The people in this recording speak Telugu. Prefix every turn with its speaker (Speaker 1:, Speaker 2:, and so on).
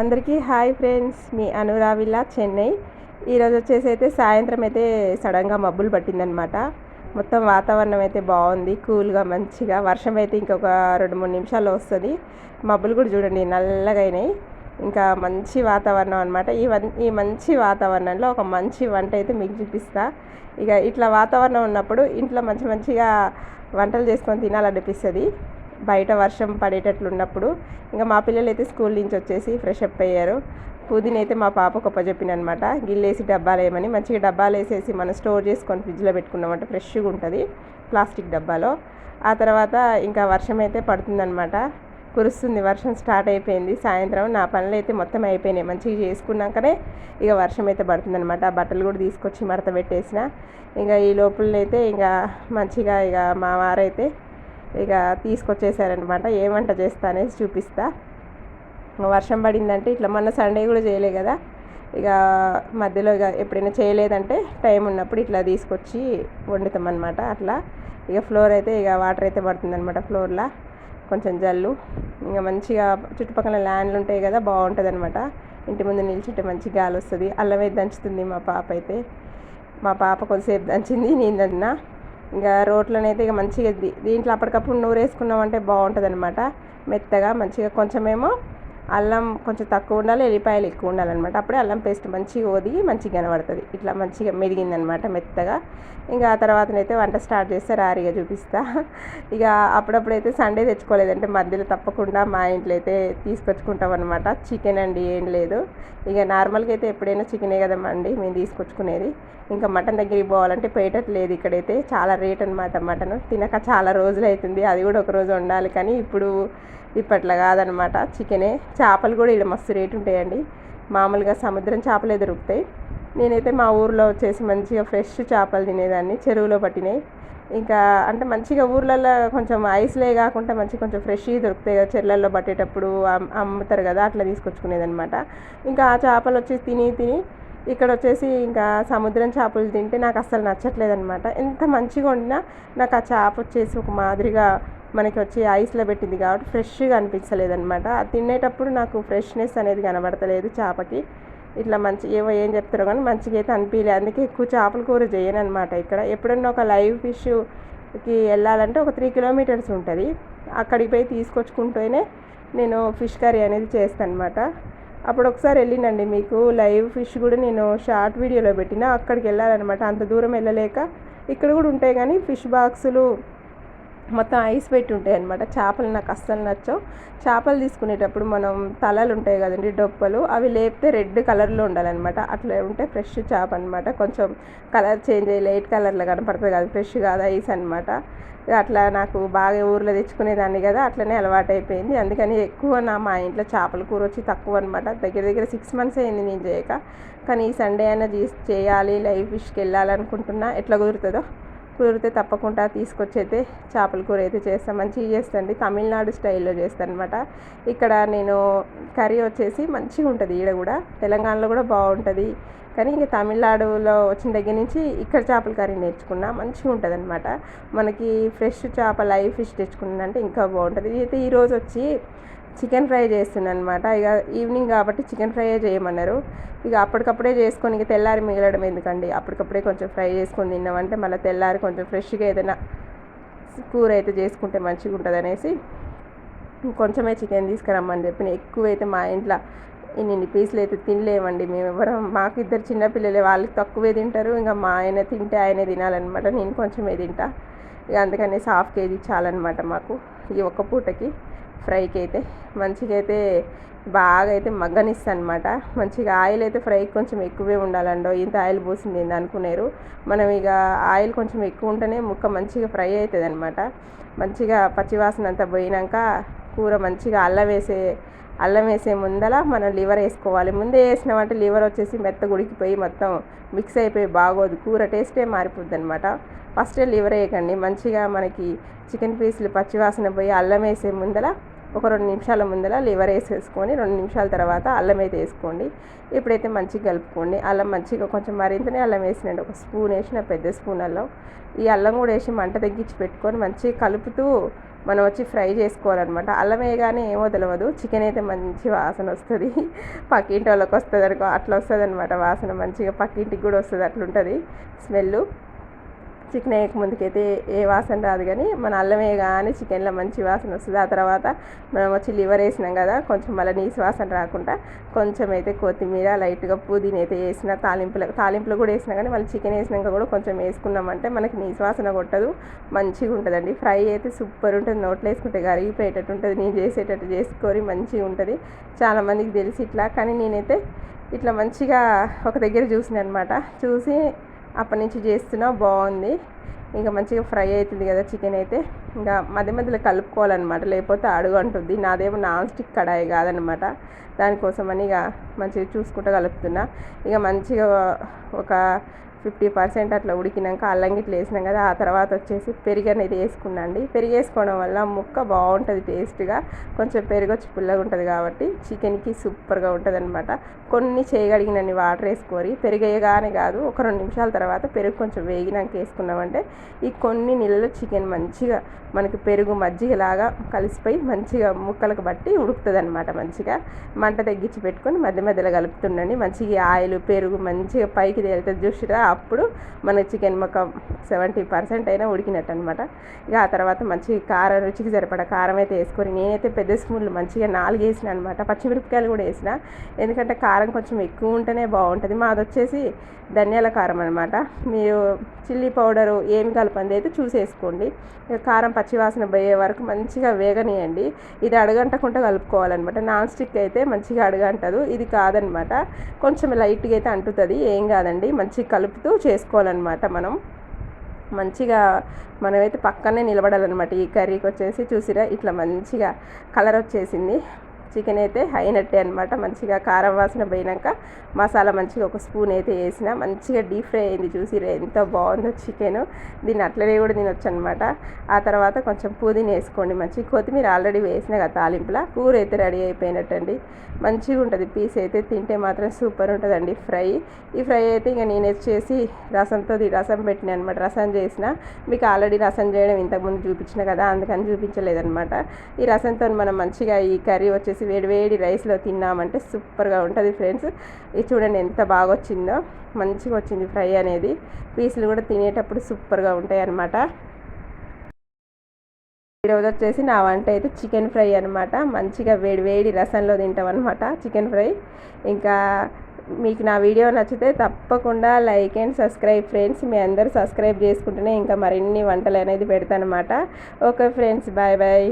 Speaker 1: అందరికీ హాయ్ ఫ్రెండ్స్ మీ అనురావిలా చెన్నై. ఈరోజు వచ్చేసి అయితే సాయంత్రం అయితే సడన్గా మబ్బులు పట్టిందనమాట మొత్తం వాతావరణం అయితే బాగుంది కూల్గా మంచిగా. వర్షం అయితే ఇంకొక రెండు మూడు నిమిషాల్లో వస్తుంది. మబ్బులు కూడా చూడండి నల్లగా అయినాయి. ఇంకా మంచి వాతావరణం అనమాట ఈ వన్ ఈ మంచి వాతావరణంలో ఒక మంచి వంట అయితే మీకు చూపిస్తా. ఇక ఇట్లా వాతావరణం ఉన్నప్పుడు ఇంట్లో మంచి మంచిగా వంటలు చేసుకొని తినాలనిపిస్తుంది. బయట వర్షం పడేటట్లు ఉన్నప్పుడు ఇంకా మా పిల్లలు అయితే స్కూల్ నుంచి వచ్చేసి ఫ్రెష్ అప్ అయ్యారు. పుదీన అయితే మా పాప గొప్ప అనమాట గిల్లేసి డబ్బాలు వేయమని మంచిగా డబ్బాలు వేసేసి మనం స్టోర్ చేసుకొని ఫ్రిడ్జ్లో పెట్టుకున్నామంటే ఫ్రెష్గా ఉంటుంది ప్లాస్టిక్ డబ్బాలో. ఆ తర్వాత ఇంకా వర్షం అయితే పడుతుందనమాట. కురుస్తుంది వర్షం స్టార్ట్ అయిపోయింది. సాయంత్రం నా పనులు అయితే మొత్తం అయిపోయినాయి. మంచిగా చేసుకున్నాకనే ఇక వర్షం అయితే పడుతుందనమాట. ఆ బట్టలు కూడా తీసుకొచ్చి మడత పెట్టేసిన. ఇంకా ఈ లోపలైతే ఇంకా మంచిగా ఇక మా వారైతే ఇక తీసుకొచ్చేసారనమాట ఏ వంట చేస్తా అనేది చూపిస్తా. వర్షం పడిందంటే ఇట్లా మొన్న సండే కూడా చేయలే కదా. ఇక మధ్యలో ఇక ఎప్పుడైనా చేయలేదంటే టైం ఉన్నప్పుడు ఇట్లా తీసుకొచ్చి వండుతాం అనమాట అట్లా. ఇక ఫ్లోర్ అయితే ఇక వాటర్ అయితే పడుతుందన్నమాట ఫ్లోర్లో. కొంచెం జల్లు. ఇంకా మంచిగా చుట్టుపక్కల ల్యాండ్లు ఉంటాయి కదా బాగుంటుంది అనమాట ఇంటి ముందు నిల్చుంటే మంచి గాలి వస్తుంది. అల్లం అయితే దంచుతుంది మా పాప అయితే. మా పాప కొద్దిసేపు దంచింది నేను దన్నా ఇంకా రోట్లనైతే ఇక మంచిగా దీంట్లో అప్పటికప్పుడు నూరు వేసుకున్నామంటే బాగుంటుంది అనమాట మెత్తగా మంచిగా కొంచెమేమో అల్లం కొంచెం తక్కువ ఉండాలి ఎల్లిపాయలు ఎక్కువ ఉండాలన్నమాట. అప్పుడే అల్లం పేస్ట్ మంచిగా ఒదిగి మంచిగా కనబడుతుంది. ఇట్లా మంచిగా మెదిగిందనమాట మెత్తగా. ఇంకా ఆ తర్వాతనైతే వంట స్టార్ట్ చేస్తే రారిగా చూపిస్తా. ఇక అప్పుడప్పుడైతే సండే తెచ్చుకోలేదంటే మధ్యలో తప్పకుండా మా ఇంట్లో అయితే తీసుకొచ్చుకుంటాం అనమాట చికెన్ అండి ఏం లేదు. ఇక నార్మల్గా అయితే ఎప్పుడైనా చికెనే కదమ్మండి మేము తీసుకొచ్చుకునేది. ఇంకా మటన్ దగ్గరికి పోవాలంటే పెట్టట్లేదు ఇక్కడైతే. చాలా రేట్ అనమాట మటన్. తినక చాలా రోజులు అవుతుంది అది కూడా ఒక రోజు వండాలి కానీ ఇప్పుడు ఇప్పట్లో కాదనమాట చికెనే చేపలు కూడా ఇక్కడ మస్తు రేటు ఉంటాయండి. మామూలుగా సముద్రం చేపలే దొరుకుతాయి. నేనైతే మా ఊర్లో వచ్చేసి మంచిగా ఫ్రెష్ చేపలు తినేదాన్ని. చెరువులో పట్టినాయి ఇంకా అంటే మంచిగా ఊర్లలో కొంచెం ఐస్లే కాకుండా మంచి కొంచెం ఫ్రెష్గా దొరుకుతాయి కదా. చెర్లల్లో పట్టేటప్పుడు అమ్ముతారు కదా. అట్లా తీసుకొచ్చుకునేది అనమాట ఇంకా ఆ చేపలు వచ్చి తిని తిని ఇక్కడ వచ్చేసి ఇంకా సముద్రం చేపలు తింటే నాకు అస్సలు నచ్చట్లేదు అనమాట ఎంత మంచిగా వండినా నాకు ఆ చేప వచ్చేసి ఒక మాదిరిగా మనకి వచ్చి ఐస్లో పెట్టింది కాబట్టి ఫ్రెష్గా అనిపించలేదు అనమాట తినేటప్పుడు నాకు ఫ్రెష్నెస్ అనేది కనబడతలేదు చేపకి. ఇట్లా మంచి ఏవో ఏం చెప్తారో కానీ మంచిగా అయితే అనిపించలేదు అందుకే ఎక్కువ చేపల కూర చేయను అనమాట ఇక్కడ. ఎప్పుడన్నా ఒక లైవ్ ఫిష్కి వెళ్ళాలంటే ఒక త్రీ కిలోమీటర్స్ ఉంటుంది. అక్కడికి పోయి తీసుకొచ్చుకుంటూనే నేను ఫిష్ కర్రీ అనేది చేస్తాను అనమాట అప్పుడు ఒకసారి వెళ్ళినండి మీకు లైవ్ ఫిష్ కూడా నేను షార్ట్ వీడియోలో పెట్టిన. అక్కడికి వెళ్ళాలన్నమాట. అంత దూరం వెళ్ళలేక. ఇక్కడ కూడా ఉంటాయి కానీ ఫిష్ బాక్సులు మొత్తం ఐస్ పెట్టి ఉంటాయి అనమాట చేపలు నాకు అస్సలు నచ్చవు. చేపలు తీసుకునేటప్పుడు మనం తలలు ఉంటాయి కదండి డొప్పలు అవి లేపితే రెడ్ కలర్లో ఉండాలన్నమాట. అట్లా ఉంటే ఫ్రెష్ చేప అనమాట కొంచెం కలర్ చేంజ్ అయ్యి లైట్ కలర్లో కనపడుతుంది కదా ఫ్రెష్ కాదు ఐస్ అనమాట అట్లా నాకు బాగా ఊర్లో తెచ్చుకునేదాన్ని కదా అట్లనే అలవాటు అయిపోయింది అందుకని ఎక్కువ నా మా ఇంట్లో చేపల కూర వచ్చి తక్కువ అనమాట దగ్గర దగ్గర సిక్స్ మంత్స్ అయింది నేను చేయక. కానీ ఈ సండే అయినా చేయాలి లైవ్ ఫిష్కి వెళ్ళాలనుకుంటున్నా. ఎట్లా కుదురుతుందో? కుదిరితే తప్పకుండా తీసుకొచ్చి అయితే చేపల కూర అయితే చేస్తాను. మంచిగా చేస్తండి తమిళనాడు స్టైల్లో చేస్తాను అనమాట ఇక్కడ నేను కర్రీ వచ్చేసి మంచిగా ఉంటుంది ఈడ కూడా. తెలంగాణలో కూడా బాగుంటుంది. కానీ ఇంక తమిళనాడులో వచ్చిన దగ్గర నుంచి ఇక్కడ చేపల కర్రీ నేర్చుకున్నా మంచిగా ఉంటుంది అనమాట మనకి ఫ్రెష్ చేప లైవ్ ఫిష్ తెచ్చుకున్నానంటే ఇంకా బాగుంటుంది. అయితే ఈరోజు వచ్చి చికెన్ ఫ్రై చేస్తున్నాను అనమాట ఇక ఈవినింగ్ కాబట్టి చికెన్ ఫ్రై చేయమన్నారు. ఇక అప్పటికప్పుడే చేసుకొని ఇక తెల్లారి మిగలడం ఎందుకండి? అప్పటికప్పుడే కొంచెం ఫ్రై చేసుకొని తిన్నామంటే మళ్ళీ తెల్లారి కొంచెం ఫ్రెష్గా ఏదైనా కూర అయితే చేసుకుంటే మంచిగా ఉంటుంది అనేసి కొంచెమే చికెన్ తీసుకురమ్మని చెప్పిన. ఎక్కువైతే మా ఇంట్లో ఇన్ని పీసులు అయితే తినలేమండి మేము ఎవరం. మాకు ఇద్దరు చిన్నపిల్లలే వాళ్ళకి తక్కువే తింటారు. ఇంకా మా ఆయన తింటే ఆయనే తినాలన్నమాట. నేను కొంచెమే తింటా. ఇక అందుకనేసి హాఫ్ కేజీ చాలన్నమాట మాకు ఈ ఒక్క పూటకి. ఫ్రైకి అయితే మంచిగా అయితే బాగా అయితే మగ్గనిస్తాను అనమాట మంచిగా ఆయిల్ అయితే ఫ్రైకి కొంచెం ఎక్కువే ఉండాలండో ఇంత ఆయిల్ పోసింది ఏంది అనుకున్నారు మనం ఇక ఆయిల్ కొంచెం ఎక్కువ ఉంటేనే ముక్క మంచిగా ఫ్రై అవుతుంది అనమాట మంచిగా పచ్చివాసన అంతా పోయినాక కూర మంచిగా అల్లం వేసే అల్లం వేసే ముందల మనం లివర్ వేసుకోవాలి. ముందే వేసినామంటే లివర్ వచ్చేసి మెత్త ఉడికిపోయి మొత్తం మిక్స్ అయిపోయి బాగోదు. కూర టేస్టే మారిపోద్ది అనమాట ఫస్ట్ లివర్ వేయకండి. మంచిగా మనకి చికెన్ పీసులు పచ్చివాసన పోయి అల్లం వేసే ముందల ఒక రెండు నిమిషాల ముందర లివర్ వేసేసుకొని రెండు నిమిషాల తర్వాత అల్లం అయితే వేసుకోండి. ఇప్పుడైతే మంచిగా కలుపుకోండి. అల్లం మంచిగా కొంచెం మరింతనే అల్లం వేసినండి. ఒక స్పూన్ వేసిన పెద్ద స్పూన్ అల్లం. ఈ అల్లం కూడా వేసి మంట తగ్గించి పెట్టుకొని మంచిగా కలుపుతూ మనం వచ్చి ఫ్రై చేసుకోవాలన్నమాట. అల్లం వేయగానే ఏమో తెలియదు చికెన్ అయితే మంచి వాసన వస్తుంది. పక్కింటి వాళ్ళకి వస్తుంది అనుకో అట్లా వస్తుంది అనమాట వాసన. మంచిగా పక్కింటికి కూడా వస్తుంది అట్లుంటుంది స్మెల్ చికెన్ వేయక ముందుకైతే ఏ వాసన రాదు కానీ మన అల్లం వేయగానే చికెన్లో మంచి వాసన వస్తుంది. ఆ తర్వాత మనం వచ్చి లివర్ వేసినాం కదా కొంచెం మళ్ళీ నీసు వాసన రాకుండా కొంచెం అయితే కొత్తిమీర లైట్గా పుదీన అయితే వేసిన తాలింపులు తాలింపులు కూడా వేసినా కానీ మళ్ళీ చికెన్ వేసినాక కూడా కొంచెం వేసుకున్నామంటే మనకి నీసు వాసన కొట్టదు మంచిగా ఉంటుందండి. ఫ్రై అయితే సూపర్ ఉంటుంది. నోట్లో వేసుకుంటే కరిగిపోయేటట్టు ఉంటుంది. నేను చేసేటట్టు చేసుకొని మంచిగా ఉంటుంది. చాలామందికి తెలిసి ఇట్లా కానీ నేనైతే ఇట్లా మంచిగా ఒక దగ్గర చూసిన అనమాట చూసి అప్పటి నుంచి చేస్తున్నా బాగుంది. ఇంకా మంచిగా ఫ్రై అవుతుంది కదా చికెన్ అయితే. ఇంకా మధ్య మధ్యలో కలుపుకోవాలన్నమాట లేకపోతే అడుగు అంటుంది. నాదేమో నాన్ స్టిక్ కడాయి కాదనమాట దానికోసమని ఇక మంచిగా చూసుకుంటూ కలుపుతున్నా. ఇక మంచిగా ఒక ఫిఫ్టీ పర్సెంట్ అట్లా ఉడికినాక అల్లం గిట్ల వేసినాం కదా ఆ తర్వాత వచ్చేసి పెరుగు అనేది వేసుకున్నాండి. పెరుగు వేసుకోవడం వల్ల ముక్క బాగుంటుంది టేస్ట్గా కొంచెం పెరుగు వచ్చి పుల్లగా ఉంటుంది కాబట్టి చికెన్కి సూపర్గా ఉంటుంది అనమాట కొన్ని చేయగలిగినన్ని వాటర్ వేసుకొని పెరిగేయగానే కాదు ఒక రెండు నిమిషాల తర్వాత పెరుగు కొంచెం వేగినాక వేసుకున్నామంటే ఈ కొన్ని నీళ్ళలో చికెన్ మంచిగా మనకి పెరుగు మజ్జిగలాగా కలిసిపోయి మంచిగా ముక్కలకు బట్టి ఉడుకుతుంది అనమాట మంచిగా. మంట తగ్గించి పెట్టుకొని మధ్య మధ్యలో కలుపుతుండండి. మంచిగా ఆయిల్ పెరుగు మంచిగా పైకి తేలుతుంది చూసిరా అప్పుడు మన చికెన్ మొక్క సెవెంటీ పర్సెంట్ అయినా ఉడికినట్టు అనమాట ఇక ఆ తర్వాత మంచి కారం రుచికి సరిపడా కారం అయితే వేసుకొని నేనైతే పెద్ద స్పూన్లు మంచిగా నాలుగు వేసిన అనమాట. పచ్చిమిరపకాయలు కూడా వేసిన. ఎందుకంటే కారం కొంచెం ఎక్కువ ఉంటేనే బాగుంటుంది. మాది వచ్చేసి ధనియాల కారం అనమాట. మీరు చిల్లీ పౌడరు ఏమి కలపంది అయితే చూసేసుకోండి ఇక కారం పచ్చివాసన పోయే వరకు మంచిగా వేగనీయండి. ఇది అడగంటకుండా కలుపుకోవాలన్నమాట. నాన్ స్టిక్ అయితే మంచిగా అడగంటదు. ఇది కాదనమాట. కొంచెం లైట్గా అయితే అంటుతుంది. ఏం కాదండి. మంచిగా పెడుతూ చేసుకోవాలన్నమాట మనం. మంచిగా మనమైతే పక్కనే నిలబడాలన్నమాట. ఈ కర్రీకి వచ్చేసి చూసిరా ఇట్లా మంచిగా కలర్ వచ్చేసింది చికెన్ అయితే అయినట్టే అనమాట మంచిగా కారం వాసన పోయినాక మసాలా మంచిగా ఒక స్పూన్ అయితే వేసిన. మంచిగా డీప్ ఫ్రై అయింది చూసి ఎంత బాగుందో చికెన్. దీన్ని అట్లనే కూడా తినొచ్చు అనమాట ఆ తర్వాత కొంచెం పుదీనా వేసుకోండి. మంచి కొత్తిమీర ఆల్రెడీ వేసిన కదా తాలింపులా. కూర అయితే రెడీ అయిపోయినట్టండి. మంచిగా ఉంటుంది. పీస్ అయితే తింటే మాత్రం సూపర్ ఉంటుందండి ఫ్రై. ఈ ఫ్రై అయితే ఇంకా నేను వచ్చేసి రసంతో రసం పెట్టిన అనమాట రసం చేసిన మీకు ఆల్రెడీ రసం చేయడం ఇంతకుముందు చూపించిన కదా అందుకని చూపించలేదనమాట ఈ రసంతో మనం మంచిగా ఈ కర్రీ వచ్చేసి వేడి వేడివేడి రైస్లో తిన్నామంటే సూపర్గా ఉంటుంది ఫ్రెండ్స్. ఇది చూడండి ఎంత బాగా వచ్చిందో మంచిగా వచ్చింది ఫ్రై అనేది. పీసులు కూడా తినేటప్పుడు సూపర్గా ఉంటాయి అన్నమాట ఈరోజు వచ్చేసి నా వంట అయితే చికెన్ ఫ్రై అనమాట మంచిగా వేడి వేడి రసంలో తింటాం అనమాట చికెన్ ఫ్రై. ఇంకా మీకు నా వీడియో నచ్చితే తప్పకుండా లైక్ అండ్ సబ్స్క్రైబ్ ఫ్రెండ్స్. మీ అందరూ సబ్స్క్రైబ్ చేసుకుంటేనే ఇంకా మరిన్ని వంటలు అనేది పెడతానమాట ఓకే ఫ్రెండ్స్ బాయ్ బాయ్.